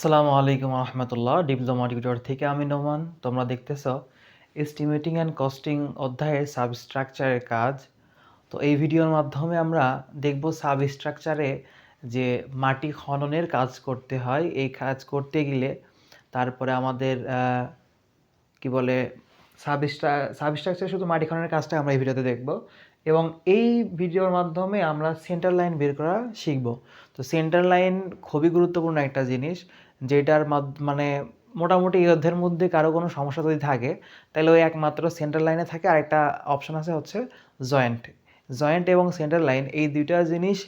আসসালামু আলাইকুম রহমতুল্লাহ diploma tutor থেকে আমি নোমান। তোমরা দেখতেছ এস্টিমেটিং অ্যান্ড কস্টিং অধ্যায়ের সাবস্ট্রাকচারের কাজ। তো এই ভিডিওর মাধ্যমে আমরা দেখব সাবস্ট্রাকচারে যে মাটি খননের কাজ করতে হয়, এই কাজ করতে গেলে তারপরে আমাদের কি বলে, সাবস্ট্রা, সাবস্ট্রাকচার শুধু মাটি খননের কাজটা আমরা এই ভিডিওতে দেখব। এবং এই ভিডিওর মাধ্যমে আমরা সেন্টার লাইন বের করা শিখব। তো সেন্টার লাইন খুবই গুরুত্বপূর্ণ একটা জিনিস। যেটার মানে মোটামুটি অধ্যায়ের মধ্যে কারও কোনো সমস্যা যদি থাকে, তাহলে ওই একমাত্র সেন্টার লাইনে থাকে। আর একটা অপশন আছে হচ্ছে জয়েন্ট জয়েন্ট এবং সেন্টার লাইন এই দুইটা জিনিস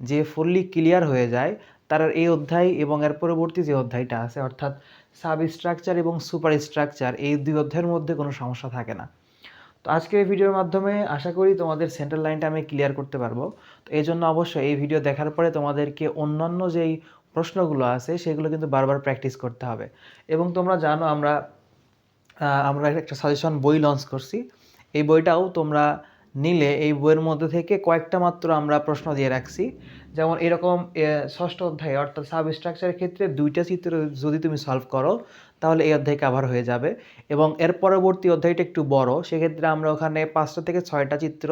যে ফুললি ক্লিয়ার হয়ে যায়, তার এই অধ্যায় এবং এর পরবর্তী যে অধ্যায়টা আছে, অর্থাৎ সাব স্ট্রাকচার এবং সুপার স্ট্রাকচার এই দুই অধ্যায়ের মধ্যে কোনো সমস্যা থাকে না। তো আজকের এই ভিডিওর মাধ্যমে আশা করি তোমাদের সেন্টার লাইনটা আমি ক্লিয়ার করতে পারব। তো এই জন্য অবশ্যই এই ভিডিও দেখার পরে তোমাদেরকে অন্যান্য যেই প্রশ্নগুলো আছে, সেগুলো কিন্তু বারবার প্র্যাকটিস করতে হবে। এবং তোমরা জানো আমরা আমরা একটা সাজেশন বই লঞ্চ করছি। এই বইটাও তোমরা নিলে এই বইয়ের মধ্যে থেকে কয়েকটা মাত্র আমরা প্রশ্ন দিয়ে রাখছি। যেমন এরকম ষষ্ঠ অধ্যায় অর্থাৎ সাব স্ট্রাকচারের ক্ষেত্রে দুইটা চিত্র যদি তুমি সলভ করো, তাহলে এই অধ্যায় কাভার হয়ে যাবে। এবং এর পরবর্তী অধ্যায়টা একটু বড়, সেক্ষেত্রে আমরা ওখানে পাঁচটা থেকে ছয়টা চিত্র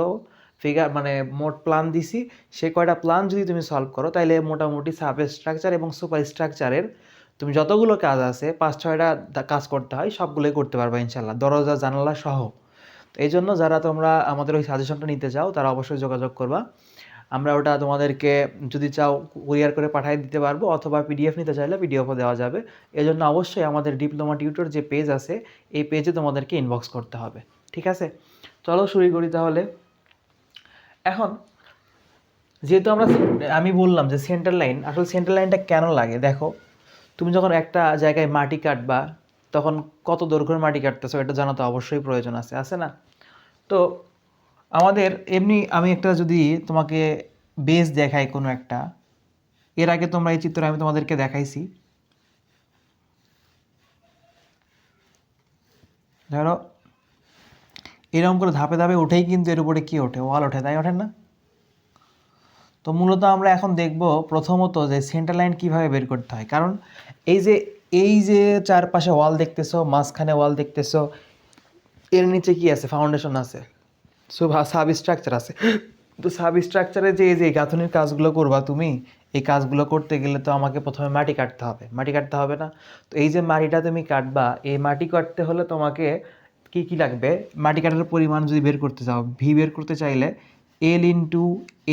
ফিগার মানে মোট প্ল্যান দিছি, সে কয়টা প্ল্যান যদি তুমি সলভ করো তাহলে মোটামুটি সাব স্ট্রাকচার এবং সুপার স্ট্রাকচারের তুমি যতগুলো কাজ আছে, পাঁচ ছয়টা কাজ করতে হয়, সবগুলোই করতে পারবে ইনশাল্লাহ দরজা, জানালা সহ। এই জন্য যারা তোমরা আমাদের ওই সাজেশনটা নিতে চাও, তারা অবশ্যই যোগাযোগ করবা। আমরা ওটা তোমাদেরকে যদি চাও কুরিয়ার করে পাঠিয়ে দিতে পারব, অথবা পিডিএফ নিতে চাইলে পিডিএফও দেওয়া যাবে। এই জন্য অবশ্যই আমাদের ডিপ্লোমা টিউটর যে পেজ আছে, এই পেজে তোমাদেরকে ইনবক্স করতে হবে, ঠিক আছে? চলো শুরু করি তাহলে। এখন? যেহেতু আমরা আমি বললাম যে সেন্টার লাইন আসলে সেন্টার লাইনটা কেন লাগে? দেখো, তুমি যখন একটা জায়গায় মাটি কাটবা, তখন কত দৈর্ঘ্যের মাটি কাটতেছো এটা জানা তো অবশ্যই প্রয়োজন আছে আছে না? তো আমাদের এমনি আমি একটা যদি তোমাকে বেস দেখাই কোনো একটা, এর আগে তোমরা এই চিত্র আমি তোমাদেরকে দেখাইছি। ধরো এরকম করে ধাপে ধাপে উঠেই কিন্তু এর উপরে কি ওঠে? ওয়াল ওঠে, তাই ওঠে না? তো মূলত আমরা এখন দেখব প্রথমত যে সেন্টার লাইন কীভাবে বের করতে হয়। কারণ এই যে এই যে চারপাশে ওয়াল দেখতেছো, মাঝখানে ওয়াল দেখতেছো, এর নিচে কি আছে? ফাউন্ডেশন আছে। সাব স্ট্রাকচার আছে। তো সাব স্ট্রাকচারে যে, এই যে গাঁথনির কাজগুলো করবা তুমি, এই কাজগুলো করতে গেলে তো আমাকে প্রথমে মাটি কাটতে হবে। মাটি কাটতে হবে না? তো এই যে মাটিটা তুমি কাটবা, এই মাটি কাটতে হলে তোমাকে কি কী লাগবে? মাটি কাটার পরিমাণ যদি বের করতে চাও ভি বের করতে চাইলে এল ইন্টু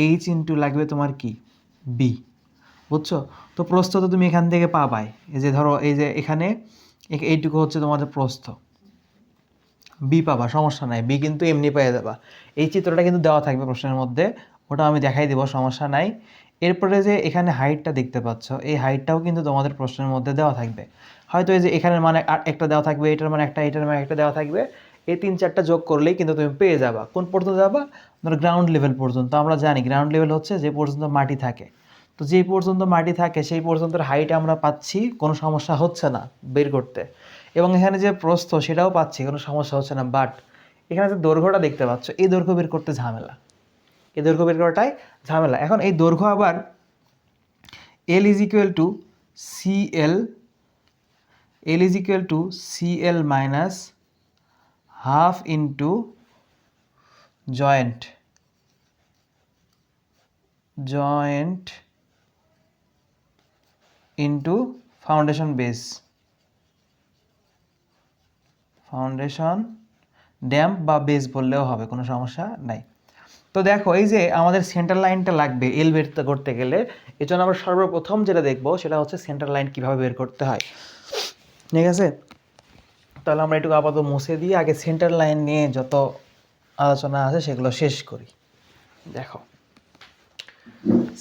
এইচ ইন্টু লাগবে তোমার কি? বি বুঝছ? তো প্রস্থ তো তুমি এখান থেকে পাবাই। এই যে ধরো, এই যে এখানে এইটুকু হচ্ছে তোমাদের প্রস্থ। বি পাবা, সমস্যা নাই। বি কিন্তু এমনি পেয়ে যাবা। এই চিত্রটা কিন্তু দেওয়া থাকবে প্রশ্নের মধ্যে। ওটা আমি দেখাই দেবো, সমস্যা নাই। এরপরে যে এখানে হাইটটা দেখতে পাচ্ছ, এই হাইটটাও কিন্তু তোমাদের প্রশ্নের মধ্যে দেওয়া থাকবে। হয়তো এই যে এখানের মানে একটা দেওয়া থাকবে, এটার মানে একটা, এটার মানে একটা দেওয়া থাকবে। এই তিন চারটা যোগ করলেই কিন্তু তুমি পেয়ে যাবা। কোন পর্যন্ত যাবা? ধরো গ্রাউন্ড লেভেল পর্যন্ত। আমরা জানি গ্রাউন্ড লেভেল হচ্ছে যে পর্যন্ত মাটি থাকে। তো যেই পর্যন্ত মাটি থাকে, সেই পর্যন্ত হাইট আমরা পাচ্ছি, কোনো সমস্যা হচ্ছে না বের করতে। এবং এখানে যে প্রস্থ, সেটাও পাচ্ছি, কোনো সমস্যা হচ্ছে না। বাট এখানে যে দৈর্ঘ্যটা দেখতে পাচ্ছ, এই দৈর্ঘ্য বের করতে ঝামেলা। এই দৈর্ঘ্য বের করাটাই ঝামেলা। এখন এই দৈর্ঘ্য আবার L is equal to C L L is equal to C L minus half into joint joint into foundation base foundation damp বা বেস বললেও হবে, কোনো সমস্যা নাই। তো দেখো, এই যে আমাদের সেন্টার লাইনটা লাগবে এল বের করতে গেলে এই জন্য আমরা সর্বপ্রথম যেটা দেখব সেটা হচ্ছে সেন্টার লাইন কীভাবে বের করতে হয়। ঠিক আছে? তাহলে আমরা একটু আপাতত মুছে দিয়ে আগে সেন্টার লাইন নিয়ে যত আলোচনা আছে সেগুলো শেষ করি। দেখো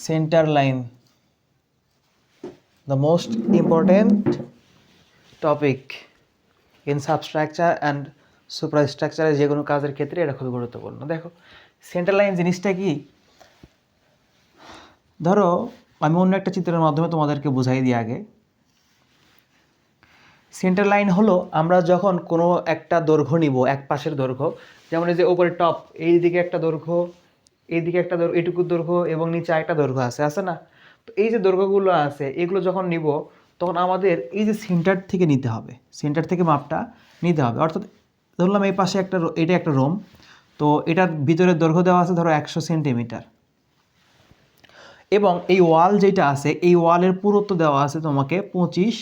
centre line the most important topic in substructure and super সুপারস্ট্রাকচারের যে কোনো কাজের ক্ষেত্রে এটা খুবই গুরুত্বপূর্ণ। দেখো সেন্টার লাইন জিনিসটা কি? ধরো, আমি অন্য একটা চিত্রের মাধ্যমে তোমাদেরকে বুঝাই দিই আগে। সেন্টার লাইন হলো, আমরা যখন কোনো একটা দৈর্ঘ্য নিব, এক পাশের দৈর্ঘ্য, যেমন এই যে ওপরে টপ এই দিকে একটা দৈর্ঘ্য, এই দিকে একটা দৈর্ঘ্য এটুকু দৈর্ঘ্য এবং নিচে একটা দৈর্ঘ্য আছে আছে না? তো এই যে দৈর্ঘ্যগুলো আছে, এগুলো যখন নিব, তখন আমাদের এই যে সেন্টার থেকে নিতে হবে সেন্টার থেকে মাপটা নিতে হবে। অর্থাৎ ধরলাম এই পাশে একটা এটা একটা রোম তো এটার ভিতরে দৈর্ঘ্য দেওয়া আছে ধরো একশো সেন্টিমিটার। এবং এই ওয়াল যেটা আছে, এই ওয়ালের পুরুত্ব দেওয়া আছে তোমাকে পঁচিশ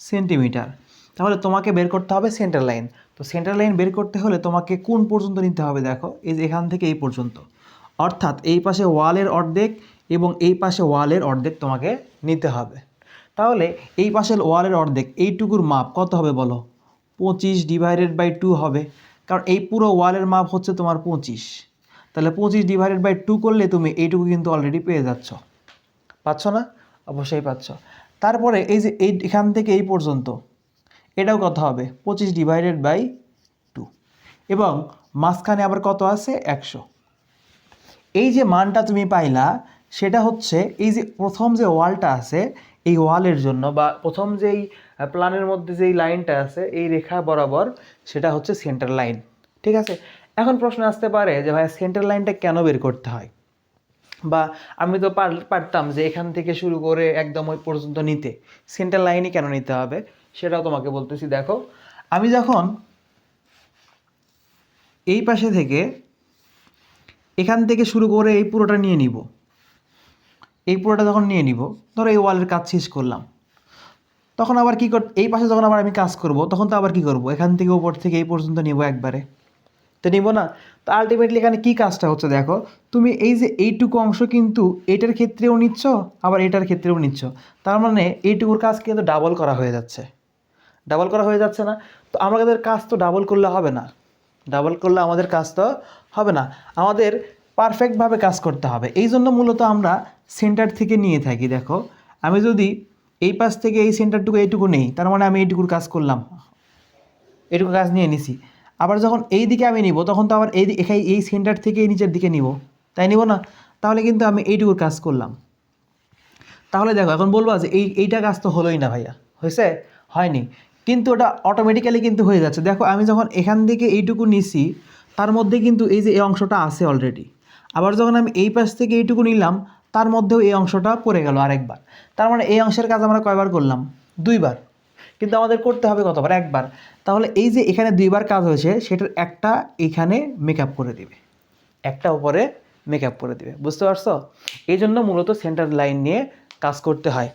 সেন্টিমিটার। তাহলে তোমাকে বের করতে হবে সেন্টার লাইন তো সেন্টার লাইন বের করতে হলে তোমাকে কোন পর্যন্ত নিতে হবে দেখো, এই যে এখান থেকে এই পর্যন্ত। অর্থাৎ এই পাশে ওয়ালের অর্ধেক এবং এই পাশে ওয়ালের অর্ধেক তোমাকে নিতে হবে। তাহলে এই পাশের ওয়ালের অর্ধেক, এইটুকুর মাপ কত হবে বলো? পঁচিশ ডিভাইডেড বাই টু হবে। কারণ এই পুরো ওয়ালের মাপ হচ্ছে তোমার পঁচিশ। তাহলে পঁচিশ ডিভাইডেড বাই টু করলে তুমি এইটুকু কিন্তু অলরেডি পেয়ে যাচ্ছ। পাচ্ছ না? অবশ্যই পাচ্ছ। তারপরে এই যে এই এখান থেকে এই পর্যন্ত, এটাও কত হবে? পঁচিশ ডিভাইডেড বাই টু এবং মাঝখানে আবার কত আছে? একশো। এই যে মানটা তুমি পাইলা, সেটা হচ্ছে এই যে প্রথম যে ওয়ালটা আছে, এই ওয়ালের জন্য বা প্রথম যেই প্ল্যানের মধ্যে যেই লাইনটা আছে, এই রেখা বরাবর সেটা হচ্ছে সেন্টার লাইন ঠিক আছে? এখন প্রশ্ন আসতে পারে যে ভাই সেন্টার লাইনটা কেন বের করতে হয়? বা আমি তো পার- পারতাম যে এখান থেকে শুরু করে একদম ওই পর্যন্ত নিতে সেন্টার লাইনই কেন নিতে হবে? সেটাও তোমাকে বলতেছি, দেখো। আমি যখন এই পাশে থেকে এখান থেকে শুরু করে এই পুরোটা নিয়ে নিব, এই পুরোটা যখন নিয়ে নিব, ধরো এই ওয়ালের কাজ শেষ করলাম। তখন আবার কি কর এই পাশে যখন আবার আমি কাজ করব, তখন তো আবার কি করব? এখান থেকে উপর থেকে এই পর্যন্ত নিব একবারে। তো নিব না। তো আলটিমেটলি এখানে কি কাজটা হচ্ছে দেখো, তুমি এই যে এইটুকু অংশ কিন্তু এটার ক্ষেত্রেও নিচ্ছ, আবার এটার ক্ষেত্রেও নিচ্ছ। তার মানে এইটুকুর কাজ কিন্তু ডাবল করা হয়ে যাচ্ছে। ডাবল করা হয়ে যাচ্ছে না। তো আমাদের কাজ তো ডাবল করলে হবে না। ডাবল করলে আমাদের কাজ তো হবে না। আমাদের পারফেক্টভাবে কাজ করতে হবে। এই জন্য মূলত আমরা সেন্টার থেকে নিয়ে থাকি। দেখো, আমি যদি এই পাশ থেকে এই সেন্টারটুকু এইটুকু নেই, তার মানে আমি এইটুকুর কাজ করলাম। এইটুকু কাজ নিয়ে নিছি। আবার যখন এই দিকে আমি নিব, তখন তো আবার এই এখানে এই সেন্টার থেকে এই নিচের দিকে নিব। তাই নিব না? তাহলে কিন্তু আমি এইটুকুর কাজ করলাম। তাহলে দেখো, এখন বলব যে এই এইটা কাজ তো হলোই না ভাইয়া। হয়েছে? হয়নি। কিন্তু ওটা অটোমেটিক্যালি কিন্তু হয়ে যাচ্ছে। দেখো, আমি যখন এখান থেকে এইটুকু নিছি, তার মধ্যে কিন্তু এই যে এই অংশটা আছে অলরেডি আবার যখন আমি এই পাশ থেকে এইটুকু নিলাম তার মধ্যেও এই অংশটা পড়ে গেল আরেকবার। তার মানে এই অংশের কাজ আমরা কয়বার করলাম? দুইবার। কিন্তু আমাদের করতে হবে কতবার? একবার। তাহলে এই যে এখানে দুইবার কাজ হয়েছে, সেটার একটা এখানে মেকআপ করে দিবে। একটা উপরে মেকআপ করে দিবে। বুঝতে পারছ? এই জন্য মূলত সেন্টার লাইন নিয়ে কাজ করতে হয়।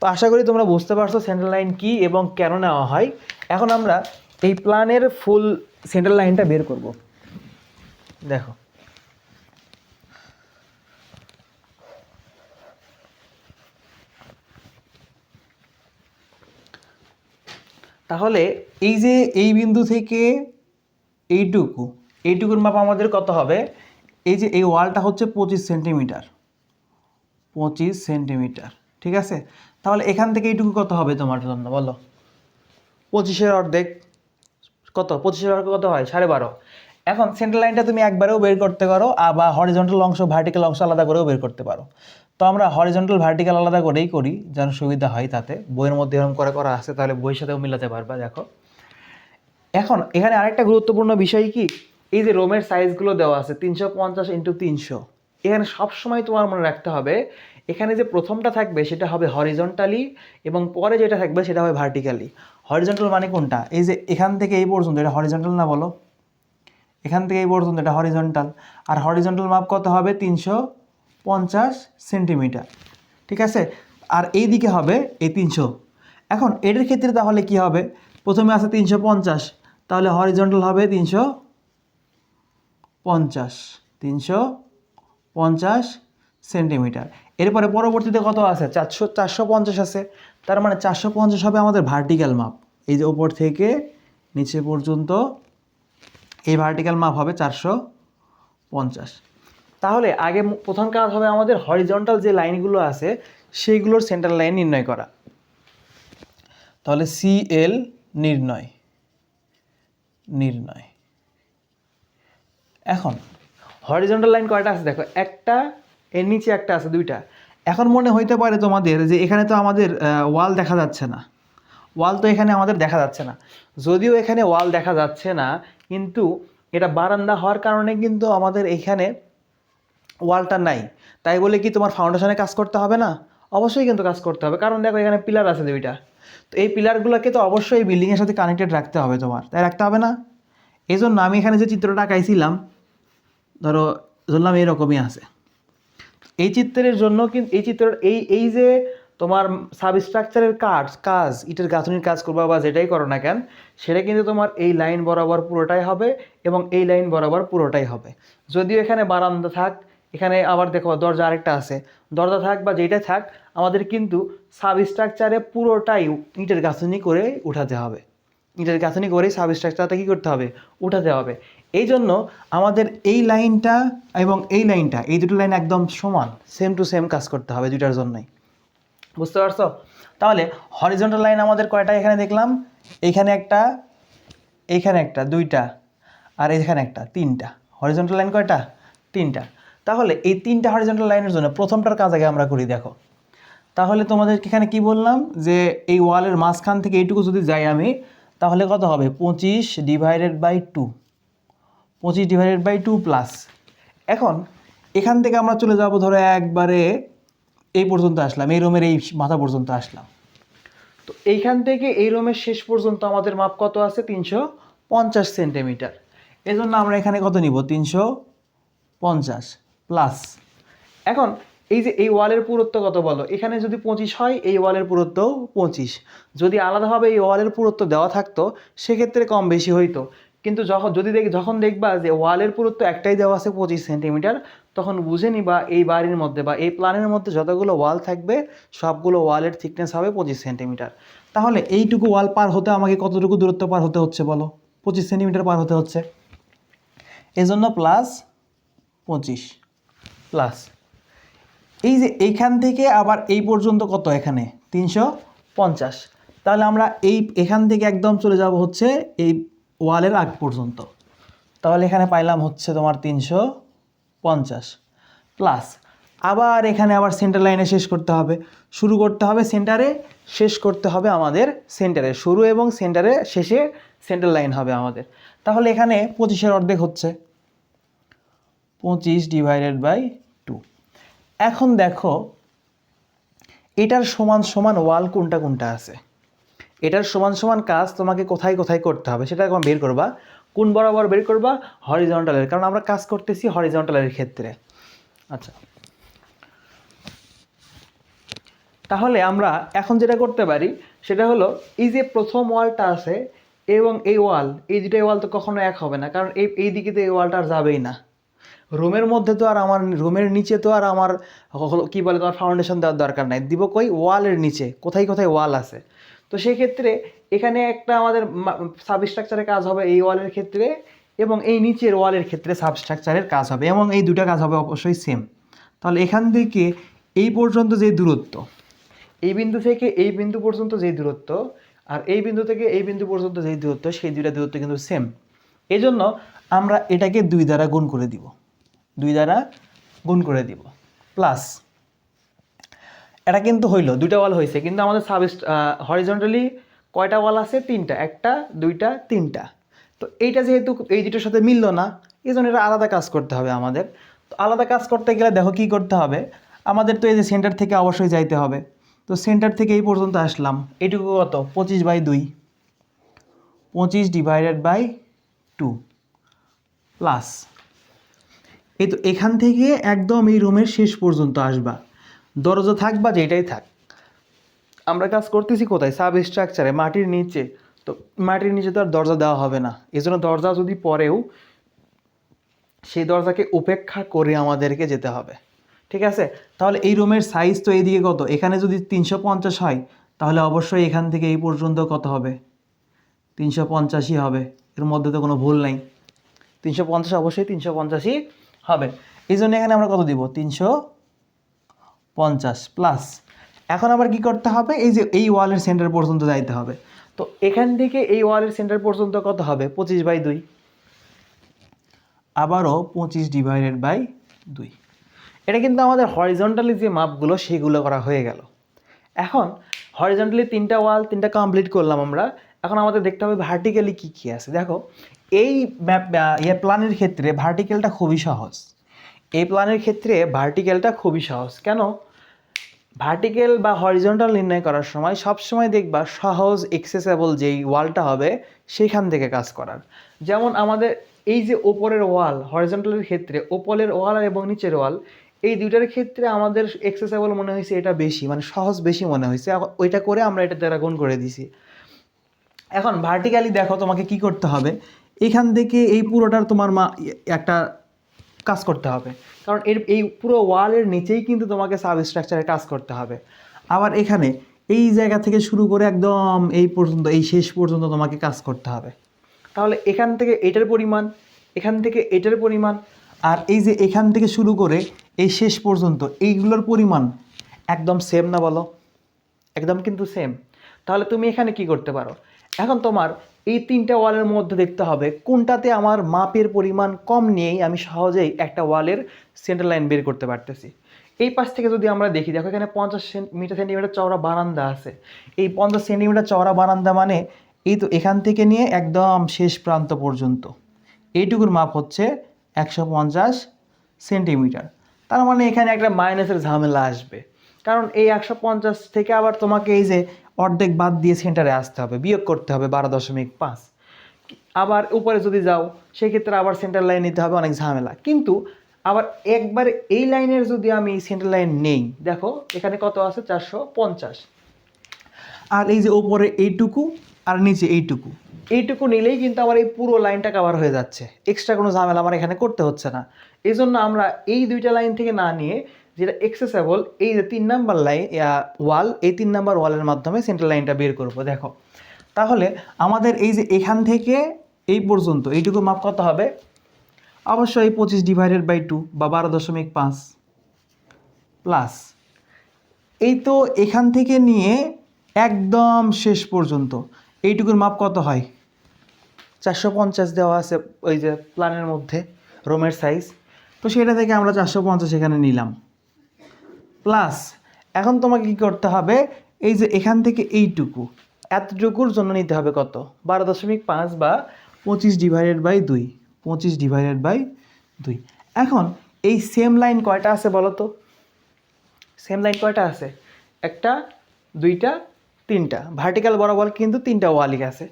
তো আশা করি তোমরা বুঝতে পারছ সেন্টার লাইন কি এবং কেন নেওয়া হয়। এখন আমরা এই প্ল্যানের ফুল সেন্টার লাইনটা বের করব। দেখো। তাহলে এই যে এই বিন্দু থেকে এইটুকু, এইটুকুর মাপ আমাদের কত হবে? এই যে এই ওয়ালটা হচ্ছে পঁচিশ সেন্টিমিটার পঁচিশ সেন্টিমিটার, ঠিক আছে? তাহলে এখান থেকে এইটুকু কত হবে তোমার জন্য? বলো। পঁচিশের অর্ধেক কত? পঁচিশের অর্ধেক কত হয়? সাড়ে বারো। এখন সেন্টার লাইনটা তুমি একবারেও বের করতে পারো বা হরিজন্টাল অংশ ভার্টিক্যাল অংশ আলাদা করেও বের করতে পারো। তো আমরা হরিজন্টাল ভার্টিক্যাল আলাদা করেই করি, যেন সুবিধা হয় তাতে। বইয়ের মধ্যে এরকম করে করা আছে, তাহলে বইয়ের সাথেও মিলাতে পারবা, দেখো। এখন এখানে আরেকটা গুরুত্বপূর্ণ বিষয় কি? এই যে রোমের সাইজগুলো দেওয়া আছে, তিনশো পঞ্চাশ ইন্টু তিনশো। এখানে সবসময় তোমার মনে রাখতে হবে, এখানে যে প্রথমটা থাকবে সেটা হবে হরিজন্টালি এবং পরে যেটা থাকবে সেটা হবে ভার্টিক্যালি হরিজন্টাল মানে কোনটা? এই যে এখান থেকে এই পর্যন্ত, এটা হরিজন্টাল না বলো? এখান থেকে এই পর্যন্ত এটা হরিজন্টাল আর হরিজন্টাল মাপ কত হবে? তিনশো পঞ্চাশ সেন্টিমিটার ঠিক আছে? আর এই দিকে হবে এই তিনশো। এখন এটার ক্ষেত্রে তাহলে কি হবে? প্রথমে আছে তিনশো পঞ্চাশ, তাহলে হরিজন্টাল হবে তিনশো পঞ্চাশ তিনশো পঞ্চাশ সেন্টিমিটার এরপরে পরবর্তীতে কত আছে? চারশো চারশো পঞ্চাশ আছে। তার মানে চারশো পঞ্চাশ হবে আমাদের ভার্টিক্যাল মাপ এই যে উপর থেকে নিচে পর্যন্ত এই ভার্টিক্যাল মাপ হবে চারশো পঞ্চাশ। তাহলে আগে প্রথম কাজ হবে আমাদের হরিজন্টাল যে লাইনগুলো আছে, সেইগুলোর সেন্টার লাইন নির্ণয় করা। তাহলে সিএল নির্ণয়। নির্ণয়। এখন হরিজন্টাল লাইন কয়টা আছে দেখো? একটা, এর নিচে একটা আছে, দুইটা। এখন মনে হইতে পারে তোমাদের যে এখানে তো আমাদের ওয়াল দেখা যাচ্ছে না। ওয়াল তো এখানে আমাদের দেখা যাচ্ছে না। যদিও এখানে ওয়াল দেখা যাচ্ছে না কিন্তু এটা বারান্দা হওয়ার কারণে কিন্তু আমাদের এখানে ওয়ালটা নাই। তাই বলে কি তোমার ফাউন্ডেশনে কাজ করতে হবে না? অবশ্যই কিন্তু কাজ করতে হবে। কারণ দেখো এখানে পিলার আছে দুইটা। তো এই পিলারগুলোকে তো অবশ্যই এই বিল্ডিংয়ের সাথে কানেক্টেড রাখতে হবে তোমার। তাই রাখতে হবে না? এই জন্য আমি এখানে যে চিত্রটা আঁকাইছিলাম, ধরো ধরলাম এরকমই আছে। এই চিত্রের জন্য কিন্তু এই চিত্রের এই এই যে তোমার সাবস্ট্রাকচারের কাজ কাজ, ইটের গাঁথনির কাজ করবা বা যেটাই করো না কেন, সেটা কিন্তু তোমার এই লাইন বরাবর পুরোটাই হবে এবং এই লাইন বরাবর পুরোটাই হবে। যদিও এখানে বারান্দা থাক, এখানে আবার দেখো দরজা আরেকটা আছে। দরজা থাক বা যেটা থাক, আমাদের কিন্তু সাবস্ট্রাকচারে পুরোটাই ইটের গাঁথনি করে উঠাতে হবে। ইটের গাঁথনি করেই সাবস্ট্রাকচারটা কী করতে হবে? উঠাতে হবে। এই জন্য আমাদের এই লাইনটা এবং এই লাইনটা এই দুটো লাইন একদম সমান সেম টু সেম কাজ করতে হবে দুইটার জন্যই। বুঝতে পারছ? তাহলে হরিজন্টাল লাইন আমাদের কয়টা এখানে দেখলাম? এইখানে একটা এইখানে একটা, দুইটা, আর এখানে একটা, তিনটা। হরিজন্টাল লাইন কয়টা? তিনটা। তাহলে এই তিনটা হরিজন্টাল লাইনের জন্য প্রথমটার কাজ আগে আমরা করি, দেখো। তাহলে তোমাদেরকে এখানে কি বললাম? যে এই ওয়ালের মাঝখান থেকে এইটুকু যদি যাই আমি, তাহলে কত হবে? পঁচিশ ডিভাইডেড বাই টু পঁচিশ ডিভাইডেড বাই টু প্লাস এখন এখান থেকে আমরা চলে যাব ধরো একবারে এই পর্যন্ত আসলাম, এই রুমের এই মাথা পর্যন্ত আসলাম। তো এইখান থেকে এই রুমের শেষ পর্যন্ত আমাদের মাপ কত আছে? তিনশো পঞ্চাশ সেন্টিমিটার। এই জন্য আমরা এখানে কত নিব? তিনশো পঞ্চাশ প্লাস। এখন এই যে এই ওয়ালের পুরুত্ব কত বলো? এখানে যদি পঁচিশ হয়, এই ওয়ালের পুরুত্বও পঁচিশ। যদি আলাদাভাবে এই ওয়ালের পুরুত্ব দেওয়া থাকতো, সেক্ষেত্রে কম বেশি হইতো। কিন্তু যখন, যদি দেখ, যখন দেখবা যে ওয়ালের পুরুত্ব একটাই দেওয়া আছে পঁচিশ সেন্টিমিটার তখন বুঝে নিবা এই বাড়ির মধ্যে বা এই প্ল্যানের মধ্যে যতগুলো ওয়াল থাকবে, সবগুলো ওয়ালের থিকনেস হবে পঁচিশ সেন্টিমিটার তাহলে এইটুকু ওয়াল পার হতে আমাকে কতটুকু দূরত্ব পার হতে হচ্ছে বলো? পঁচিশ সেন্টিমিটার পার হতে হচ্ছে। এজন্য প্লাস পঁচিশ প্লাস এই যে এইখান থেকে আবার এই পর্যন্ত কত এখানে? তিনশো পঞ্চাশ। তাহলে আমরা এই, এখান থেকে একদম চলে যাব হচ্ছে এই ওয়ালের আগ পর্যন্ত। তাহলে এখানে পাইলাম হচ্ছে তোমার তিনশো পঞ্চাশ। প্লাস আবার এখানে আবার সেন্টার লাইনে শেষ করতে হবে। শুরু করতে হবে সেন্টারে শেষ করতে হবে আমাদের সেন্টারে শুরু এবং সেন্টারে শেষে সেন্টার লাইন হবে আমাদের। তাহলে এখানে পঁচিশের অর্ধেক হচ্ছে। পঁচিশ ডিভাইডেড বাই টু এখন দেখো, এটার সমান সমান ওয়াল কোনটা কোনটা আছে? এটার সমান সমান কাজ তোমাকে কোথায় কোথায় করতে হবে সেটা এখন বের করবা। কোন বরাবর বের করবা? হরিজন্টালের। কারণ আমরা কাজ করতেছি হরিজন্টালের ক্ষেত্রে। আচ্ছা। তাহলে আমরা এখন যেটা করতে পারি, সেটা হলো এই যে প্রথম ওয়ালটা আছে এবং এই ওয়াল, এই দুটাই ওয়াল তো কখনো এক হবে না, কারণ এই এই দিকে তো এই ওয়ালটা আর যাবেই না। রুমের মধ্যে তো আর আমার, রুমের নিচে তো আর আমার কি বলে তোমার ফাউন্ডেশন দেওয়ার দরকার নাই। দিব কই? ওয়ালের নিচে। কোথায় কোথায় ওয়াল আছে? তো সেই ক্ষেত্রে এখানে একটা আমাদের সাবস্ট্রাকচারের কাজ হবে এই ওয়ালের ক্ষেত্রে এবং এই নিচের ওয়ালের ক্ষেত্রে সাবস্ট্রাকচারের কাজ হবে এবং এই দুটা কাজ হবে অবশ্যই সেম তাহলে এখান থেকে এই পর্যন্ত যে দূরত্ব, এই বিন্দু থেকে এই বিন্দু পর্যন্ত যেই দূরত্ব আর এই বিন্দু থেকে এই বিন্দু পর্যন্ত যেই দূরত্ব, সেই দুইটা দূরত্ব কিন্তু সেম এই জন্য আমরা এটাকে দুই দ্বারা গুণ করে দিব। দুই দ্বারা গুণ করে দিব। প্লাস এটা কিন্তু হইল, দুইটা ওয়াল হয়েছে কিন্তু আমাদের সাব হরিজন্টালি কয়টা ওয়াল আছে? তিনটা, একটা, দুইটা, তিনটা। তো এইটা যেহেতু এই দুটোর সাথে মিললো না এই জন্য এটা আলাদা কাজ করতে হবে আমাদের। তো আলাদা কাজ করতে গেলে দেখো কী করতে হবে? আমাদের তো এই যে সেন্টার থেকে অবশ্যই যাইতে হবে। তো সেন্টার থেকে এই পর্যন্ত আসলাম। এইটুকু কত? পঁচিশ বাই দুই। পঁচিশ ডিভাইডেড বাই টু প্লাস এই তো এখান থেকে একদম এই রুমের শেষ পর্যন্ত আসবা। দরজা থাক বা যেটাই থাক, আমরা কাজ করতেছি কোথায়? সাব স্ট্রাকচারে মাটির নিচে। তো মাটির নিচে তো আর দরজা দেওয়া হবে না। এই জন্য দরজা যদি পরেও সেই দরজাকে উপেক্ষা করে আমাদেরকে যেতে হবে। ঠিক আছে? তাহলে এই রুমের সাইজ তো এইদিকে কত? এখানে যদি তিনশো পঞ্চাশ হয়, তাহলে অবশ্যই এখান থেকে এই পর্যন্ত কত হবে? তিনশো পঞ্চাশই হবে। এর মধ্যে তো কোনো ভুল নাই। তিনশো পঞ্চাশ অবশ্যই তিনশো পঞ্চাশই হবে। এই জন্য এখানে আমরা কত দিব? তিনশো পঞ্চাশ প্লাস এখন আবার কি করতে হবে? এই যে এই ওয়ালের সেন্টার পর্যন্ত যাইতে হবে। তো এখান থেকে এই ওয়ালের সেন্টার পর্যন্ত কত হবে? পঁচিশ বাই দুই। আবারও পঁচিশ ডিভাইডেড বাই দুই। এটা কিন্তু আমাদের হরিজন্টালি যে মাপগুলো, সেগুলো করা হয়ে গেল। এখন হরিজন্টালি তিনটা ওয়াল তিনটা কমপ্লিট করলাম আমরা। এখন আমাদের দেখতে হবে ভার্টিক্যালি কী কী আছে। দেখো, এই ম্যাপ ইয়ে প্ল্যানের ক্ষেত্রে ভার্টিক্যালটা খুবই সহজ। এই প্ল্যানের ক্ষেত্রে ভার্টিক্যালটা খুবই সহজ। কেন? ভার্টিক্যাল বা হরিজন্টাল নির্ণয় করার সময় সবসময় দেখবা সহজ এক্সেসেবল যেই ওয়ালটা হবে, সেইখান থেকে কাজ করার। যেমন আমাদের এই যে ওপরের ওয়াল হরিজন্টালের ক্ষেত্রে ওপরের ওয়াল এবং নিচের ওয়াল এই দুইটার ক্ষেত্রে আমাদের এক্সেসেবল মনে হয়েছে এটা বেশি মানে সহজ বেশি মনে হয়েছে। ওইটা করে আমরা এটা দ্বারা গুণ করে দিছি। এখন ভার্টিক্যালি দেখো তোমাকে কি করতে হবে। এখান থেকে এই পুরোটার তোমার মা একটা কাজ করতে হবে। কারণ এর, এই পুরো ওয়ালের নিচেই কিন্তু তোমাকে সাব স্ট্রাকচারে কাজ করতে হবে। আবার এখানে এই জায়গা থেকে শুরু করে একদম এই পর্যন্ত, এই শেষ পর্যন্ত তোমাকে কাজ করতে হবে। তাহলে এখান থেকে এটার পরিমাণ, এখান থেকে এটার পরিমাণ, আর এই যে এখান থেকে শুরু করে এই শেষ পর্যন্ত এইগুলোর পরিমাণ একদম সেম না বলো? একদম কিন্তু সেম তাহলে তুমি এখানে কি করতে পারো? এখন তোমার এই তিনটা ওয়ালের মধ্যে দেখতে হবে, কোনটাতে আমার মাপের পরিমাণ কম নিয়েই আমি সহজেই একটা ওয়ালের সেন্টার লাইন বের করতে পারতেছি। এই পাশ থেকে যদি আমরা দেখি, দেখো এখানে পঞ্চাশ মিটার সেন্টিমিটার চওড়া বারান্দা আছে। এই পঞ্চাশ সেন্টিমিটার চওড়া বারান্দা মানে এই তো এখান থেকে নিয়ে একদম শেষ প্রান্ত পর্যন্ত। এইটুকুর মাপ হচ্ছে একশো পঞ্চাশ সেন্টিমিটার তার মানে এখানে একটা মাইনাসের ঝামেলা আসবে। কারণ এই একশো পঞ্চাশ থেকে আবার তোমাকে এই যে অর্ধেক বাদ দিয়ে সেন্টারে আসতে হবে, বিয়োগ করতে হবে বারো দশমিক পাঁচ। আবার উপরে যদি যাও, সেক্ষেত্রে আবার সেন্টার লাইন নিতে হবে, অনেক ঝামেলা। কিন্তু আবার একবার এই লাইনের যদি আমি সেন্টার লাইন নেই, দেখো এখানে কত আছে? চারশো পঞ্চাশ। আর এই যে ওপরে এইটুকু আর নিচে এইটুকু। এইটুকু নিলেই কিন্তু আমার এই পুরো লাইনটা কভার হয়ে যাচ্ছে। এক্সট্রা কোনো ঝামেলা আমার এখানে করতে হচ্ছে না। এই জন্য আমরা এই দুইটা লাইন থেকে না নিয়ে যেটা এক্সেসেবল এই যে তিন নাম্বার লাইন ওয়াল এই তিন নাম্বার ওয়ালের মাধ্যমে সেন্ট্রাল লাইনটা বের করব, দেখো। তাহলে আমাদের এই যে এখান থেকে এই পর্যন্ত এইটুকু মাপ কত হবে? অবশ্যই পঁচিশ ডিভাইডেড বাই টু বা বারো দশমিক পাঁচ প্লাস এই তো এখান থেকে নিয়ে একদম শেষ পর্যন্ত। এইটুকুর মাপ কত হয়? চারশো পঞ্চাশ দেওয়া আছে ওই যে প্ল্যানের মধ্যে রোমের সাইজ তো সেটা থেকে আমরা চারশো পঞ্চাশ এখানে নিলাম। প্লাস এখন তোমাকে কী করতে হবে? এই যে এখান থেকে এইটুকু। এতটুকুর জন্য নিতে হবে কত? বারো দশমিক পাঁচ বা পঁচিশ ডিভাইডেড বাই দুই। পঁচিশ ডিভাইডেড বাই দুই। এখন এই সেম লাইন কয়টা আছে বলো তো? সেম লাইন কয়টা আছে? একটা, দুইটা, তিনটা। ভার্টিক্যাল বরাবর কিন্তু তিনটা ওয়ালিক আছে।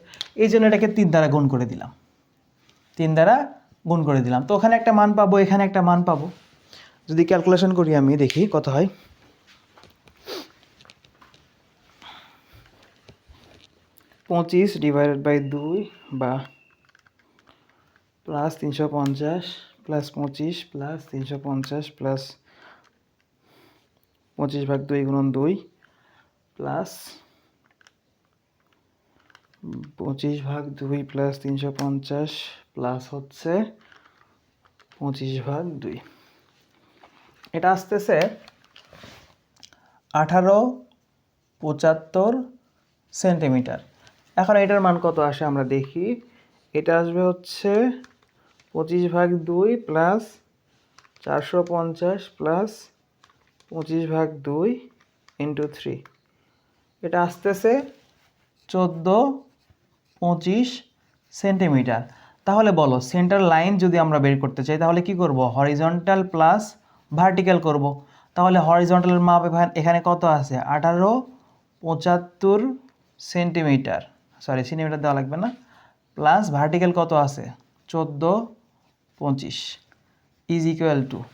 এই জন্য এটাকে তিন দ্বারা গুণ করে দিলাম। তিন দ্বারা গুণ করে দিলাম। তো ওখানে একটা মান পাবো, এখানে একটা মান পাবো। যদি ক্যালকুলেশন করি আমি, দেখি কত হয়। পঁচিশ ডিভাইডেড বাই দুই বা প্লাস তিনশো পঞ্চাশ প্লাস পঁচিশ প্লাস তিনশো পঞ্চাশ প্লাস পঁচিশ ভাগ দুই গুণন দুই প্লাস পঁচিশ ভাগ দুই প্লাস তিনশো পঞ্চাশ প্লাস হচ্ছে পঁচিশ ভাগ দুই। এটা আসতেছে আঠারো পঁচাত্তর সেন্টিমিটার। এখন এটার মান কত আসে আমরা দেখি। এটা আসবে হচ্ছে পঁচিশ ভাগ দুই প্লাস চারশো পঞ্চাশ প্লাস পঁচিশ ভাগ দুই ইন্টু থ্রি। এটা আসতেছে চোদ্দ পঁচিশ সেন্টিমিটার। তাহলে বলো, সেন্টার লাইন যদি আমরা বের করতে চাই, তাহলে কি করব? হরিজন্টাল প্লাস ভার্টিক্যাল করব। তাহলে হরিজন্টালের মাপ এখানে- এখানে কত আছে? আঠারো পঁচাত্তর সেন্টিমিটার সরি সেন্টিমিটার দেওয়া লাগবে না। প্লাস ভার্টিক্যাল কত আছে? চোদ্দ পঁচিশ। ইজ ইকুয়াল টু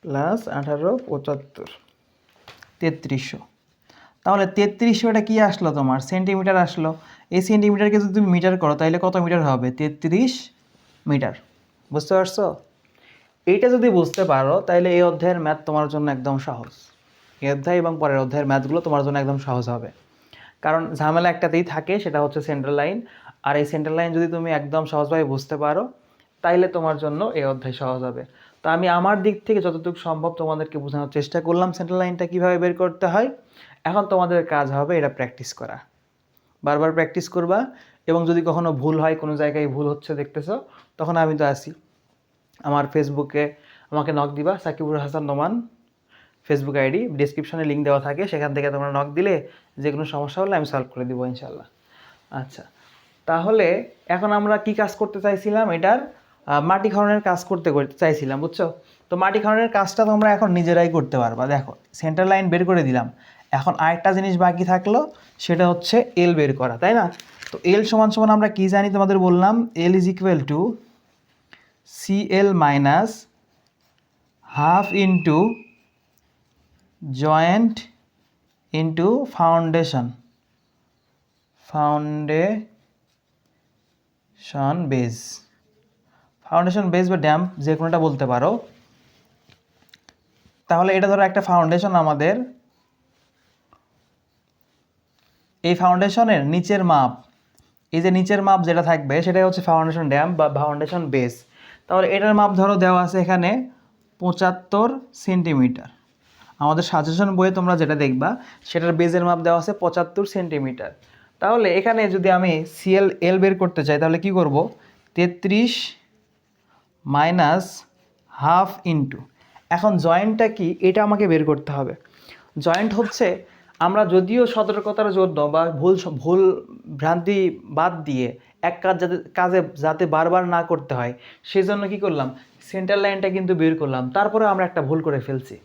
প্লাস আঠারো পঁচাত্তর। তেত্রিশশো। তাহলে তেত্রিশশোটা কি আসলো তোমার? সেন্টিমিটার আসলো। এই সেন্টিমিটারকে যদি তুমি মিটার করো, তাহলে কত মিটার হবে? তেত্রিশ মিটার বুঝতে পারছ? এইটা যদি বুঝতে পারো তাহলে এই অধ্যায়ের ম্যাথ তোমার জন্য একদম সহজ। এই অধ্যায় এবং পরের অধ্যায়ের ম্যাথগুলো তোমার জন্য একদম সহজ হবে। কারণ ঝামেলা একটাতেই থাকে, সেটা হচ্ছে সেন্ট্রাল লাইন আর এই সেন্ট্রাল লাইন যদি তুমি একদম সহজভাবে বুঝতে পারো, তাইলে তোমার জন্য এই অধ্যায় সহজ হবে। তো আমি আমার দিক থেকে যতটুকু সম্ভব তোমাদেরকে বোঝানোর চেষ্টা করলাম সেন্ট্রাল লাইনটা কীভাবে বের করতে হয়। এখন তোমাদের কাজ হবে এটা প্র্যাকটিস করা। বারবার প্র্যাকটিস করবা, এবং যদি কখনো ভুল হয়, কোনো জায়গায় ভুল হচ্ছে দেখতেছো, তখন আমি তো আসি আমার ফেসবুকে আমাকে নক দিবা, সাকিবুর হাসান নোমান। ফেসবুক আইডি ডিসক্রিপশনে লিঙ্ক দেওয়া থাকে, সেখান থেকে তোমরা নক দিলে যে কোনো সমস্যা হলে আমি সলভ করে দিব ইনশাল্লাহ আচ্ছা তাহলে এখন আমরা কি কাজ করতে চাইছিলাম? এটার মাটি খননের কাজ করতে করতে চাইছিলাম, বুঝছ? তো মাটি খননের কাজটা তোমরা এখন নিজেরাই করতে পারবা। দেখো সেন্টার লাইন বের করে দিলাম। এখন আরেকটা জিনিস বাকি থাকল, সেটা হচ্ছে এল বের করা, তাই না? তো এল সমান সমান আমরা কি জানি তোমাদের বললাম? L is equal to C L minus half into joint into foundation foundation base foundation base বা ড্যাম্প যে কোনোটা বলতে পারো। তাহলে এটা ধরো একটা ফাউন্ডেশন আমাদের। এই ফাউন্ডেশনের নিচের মাপ, এই যে নিচের মাপ যেটা থাকবে সেটাই হচ্ছে ফাউন্ডেশন ড্যাম্প বা ফাউন্ডেশন বেস তাহলে এটার মাপ ধরো দেওয়া আছে এখানে পঁচাত্তর সেন্টিমিটার। আমাদের সাজেশন বইয়ে তোমরা যেটা দেখবা, সেটার বেজের মাপ দেওয়া আছে পঁচাত্তর সেন্টিমিটার। তাহলে এখানে যদি আমি সিএল এল বের করতে চাই, তাহলে কি করব? তেত্রিশ মাইনাস হাফ ইন্টু এখন জয়েন্টটা কি? এটা আমাকে বের করতে হবে। জয়েন্ট হচ্ছে আমরা যদিও সতর্কতার জন্য বা ভুল ভুল ভ্রান্তি বাদ দিয়ে এক কাজ যাতে, কাজে যাতে বারবার না করতে হয় সেই জন্য কি করলাম? সেন্টার লাইনটা কিন্তু বের করলাম। তারপরে আমরা একটা ভুল করে ফেলছি।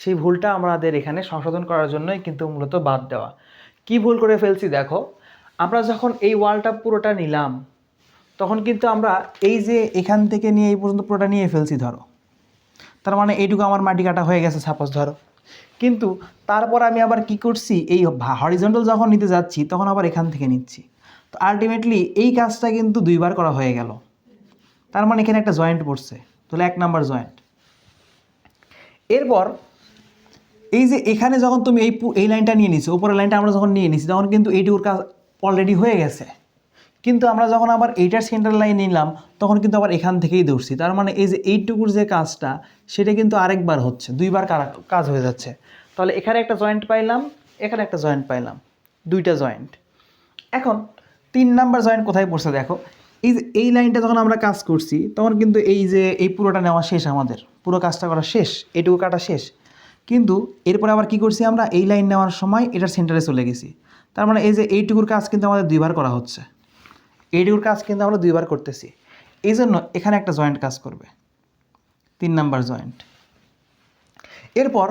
সেই ভুলটা আমাদের এখানে সংশোধন করার জন্যই কিন্তু মূলত বাদ দেওয়া। কি ভুল করে ফেলছি দেখো? আমরা যখন এই ওয়ালটা পুরোটা নিলাম, তখন কিন্তু আমরা এই যে এখান থেকে নিয়ে এই পর্যন্ত পুরোটা নিয়ে ফেলছি ধরো। তার মানে এইটুকু আমার মাটি কাটা হয়ে গেছে সাপোজ ধরো। কিন্তু তারপর আমি আবার কি করছি? এই হরিজন্টাল যখন নিতে যাচ্ছি, তখন আবার এখান থেকে নিচ্ছি। তো আলটিমেটলি এই কাজটা কিন্তু দুইবার করা হয়ে গেল। তার মানে এখানে একটা জয়েন্ট পড়ছে। তাহলে এক নাম্বার জয়েন্ট এরপর এই যে এখানে যখন তুমি এই এই লাইনটা নিয়ে নিছো, উপরের লাইনটা আমরা যখন নিয়ে নিছি, তখন কিন্তু এইটুকুর কাজ অলরেডি হয়ে গেছে। কিন্তু আমরা যখন আবার এইটার সেন্টার লাইন নিলাম, তখন কিন্তু আবার এখান থেকেই দৌড়ছি। তার মানে এই যে এইটুকুর যে কাজটা, সেটা কিন্তু আরেকবার হচ্ছে। দুইবার কাজ হয়ে যাচ্ছে। তাহলে এখানে একটা জয়েন্ট পাইলাম, এখানে একটা জয়েন্ট পাইলাম। দুইটা জয়েন্ট এখন তিন নাম্বার জয়েন্ট কোথায় পড়ছে দেখো। এই যে, এই লাইনটা যখন আমরা কাজ করছি, তখন কিন্তু এই যে, এই পুরোটা নেওয়া শেষ আমাদের। পুরো কাজটা করা শেষ, এটুকু কাটা শেষ। কিন্তু এরপরে আবার কি করছি আমরা? এই লাইন নেওয়ার সময় এটার সেন্টারে চলে গেছি। তার মানে এই যে, এইটুকুর কাজ কিন্তু আমাদের দুইবার করা হচ্ছে। এইটুকুর কাজ কিন্তু আমরা দুইবার করতেছি। এই জন্য এখানে একটা জয়েন্ট কাজ করবে। তিন নাম্বার জয়েন্ট এরপর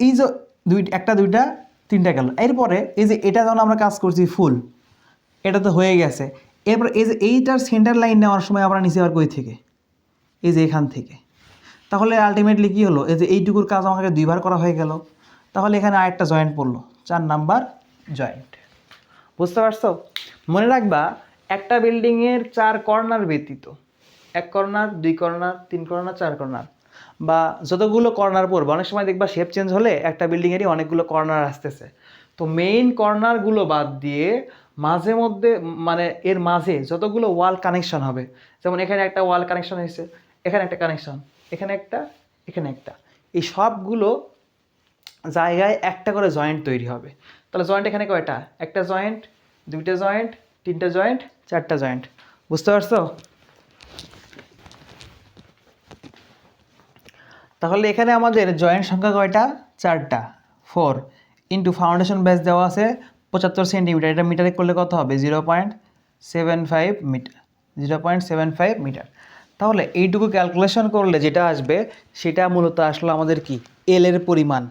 এই যে দুই, একটা, দুইটা, তিনটা গেল। এরপরে এই যে, এটা যখন আমরা কাজ করছি ফুল এটা তো হয়ে গেছে। এরপর এই যে এইটার সেন্টার লাইন নেওয়ার সময় আমরা নিচে আবার কই থেকে? এই যে এখান থেকে। তাহলে আলটিমেটলি কী হলো? এই যে এইটুকুর কাজ আমাকে দুইবার করা হয়ে গেল। তাহলে এখানে আরেকটা জয়েন্ট পড়ল। চার নাম্বার জয়েন্ট বুঝতে পারছ? মনে রাখবা, একটা বিল্ডিংয়ের চার কর্নার ব্যতীত, এক কর্নার দুই কর্নার তিন কর্নার চার কর্নার বা যতগুলো কর্নার পড়বে, অনেক সময় দেখবা শেপ চেঞ্জ হলে একটা বিল্ডিংয়েরই অনেকগুলো কর্নার আসতেছে। তো মেইন কর্নারগুলো বাদ দিয়ে মাঝে মধ্যে মানে এর মাঝে যতগুলো ওয়াল কানেকশন হবে, যেমন এখানে একটা ওয়াল কানেকশন হয়েছে, এখানে একটা কানেকশন এখানে একটা এখানে একটা, এই সবগুলো জায়গায় একটা করে জয়েন্ট তৈরি হবে। তাহলে জয়েন্ট এখানে কয়টা? একটা জয়েন্ট দুইটা জয়েন্ট তিনটা জয়েন্ট চারটা জয়েন্ট বুঝতে পারছ? তাহলে এখানে আমাদের জয়েন্ট সংখ্যা কয়টা? চারটা ফোর ইন্টু ফাউন্ডেশন ব্যাস দেওয়া আছে পঁচাত্তর সেন্টিমিটার, এটা মিটারে করলে কত হবে? Zero point seven five metre, zero point seven five metre. তাহলে এইটুকু ক্যালকুলেশন করলে যেটা আসবে, সেটা মূলত আসলো আমাদের কি? এল এর পরিমাণ।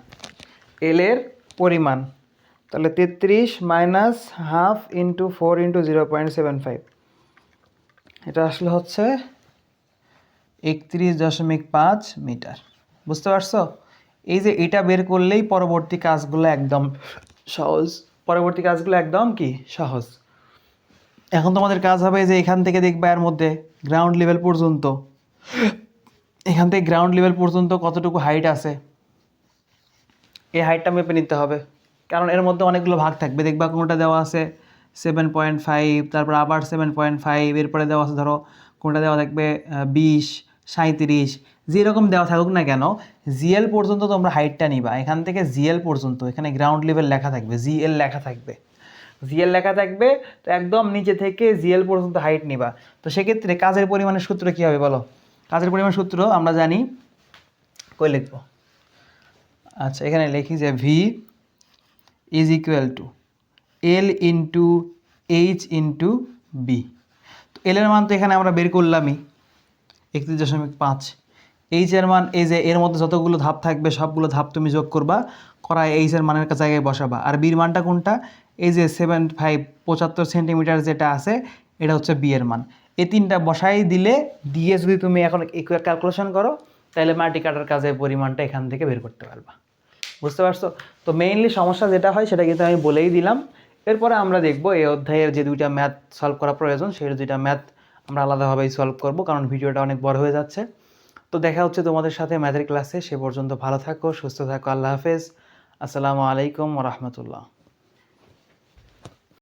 এল এর পরিমাণ। তাহলে তেত্রিশ minus half into four into zero point seven five এটা আসলে হচ্ছে একত্রিশ দশমিক পাঁচ মিটার। বুঝতে পারছ? এই যে এটা বের করলেই পরবর্তী কাজগুলো একদম সহজ। পরবর্তী কাজগুলো একদম কি? সহজ। এখন তোমাদের কাজ হবে যে এখান থেকে দেখবে এর মধ্যে গ্রাউন্ড লেভেল পর্যন্ত। এখান থেকে গ্রাউন্ড লেভেল পর্যন্ত কতটুকু হাইট আছে? এই হাইটটা মেপে নিতে হবে। কারণ এর মধ্যে অনেকগুলো ভাগ থাকবে। দেখবা কোনোটা দেওয়া আছে সেভেন পয়েন্ট ফাইভ তারপর আবার সেভেন পয়েন্ট ফাইভ এরপরে দেওয়া আছে ধরো কোনটা দেওয়া থাকবে বিশ সাঁত্রিশ যেরকম দেওয়া থাকুক না কেন জিএল পর্যন্ত তোমরা হাইটটা নিবা। এখান থেকে জিএল পর্যন্ত, এখানে গ্রাউন্ড লেভেল লেখা থাকবে জিএল লেখা থাকবে। জিএল লেখা থাকবে, তো একদম নিচে থেকে জিএল পর্যন্ত হাইট নিবা। তো সেক্ষেত্রে কাজের পরিমাণের সূত্র কী হবে বলো? কাজের পরিমাণ সূত্র আমরা জানি, কই লিখব? আচ্ছা এখানে লিখি যে V is equal to L into H into B তো এলের মান তো এখানে আমরা বের করলামই, একত্রিশ দশমিক পাঁচ। এইচ এর মান, এই যে এর মধ্যে যতগুলো ধাপ থাকবে, সবগুলো ধাপ তুমি যোগ করবা, করায় এইচ এর মানের জায়গায় বসাবা। আর বির মানটা কোনটা? এই যে সেভেন ফাইভ পঁচাত্তর সেন্টিমিটার যেটা আছে, এটা হচ্ছে বি এর মান। এই তিনটা বসাই দিলে দিয়ে যদি তুমি এখন ক্যালকুলেশন করো, তাহলে মাটি কাটার কাজের পরিমাণটা এখান থেকে বের করতে পারবা। বুঝতে পারছ? তো মেইনলি সমস্যা যেটা হয়, সেটা কিন্তু আমি বলেই দিলাম। এরপরে আমরা দেখব এই অধ্যায়ের যে দুইটা ম্যাথ সলভ করা প্রয়োজন, সেই দুইটা ম্যাথ আমরা আলাদাভাবেই সলভ করব, কারণ ভিডিওটা অনেক বড় হয়ে যাচ্ছে। তো দেখা হচ্ছে তোমাদের সাথে ম্যাথের ক্লাসে সে পর্যন্ত ভালো থাকো, সুস্থ থাকো, আল্লাহ হাফেজ। আসসালামু আলাইকুম রহমতুল্লাহ।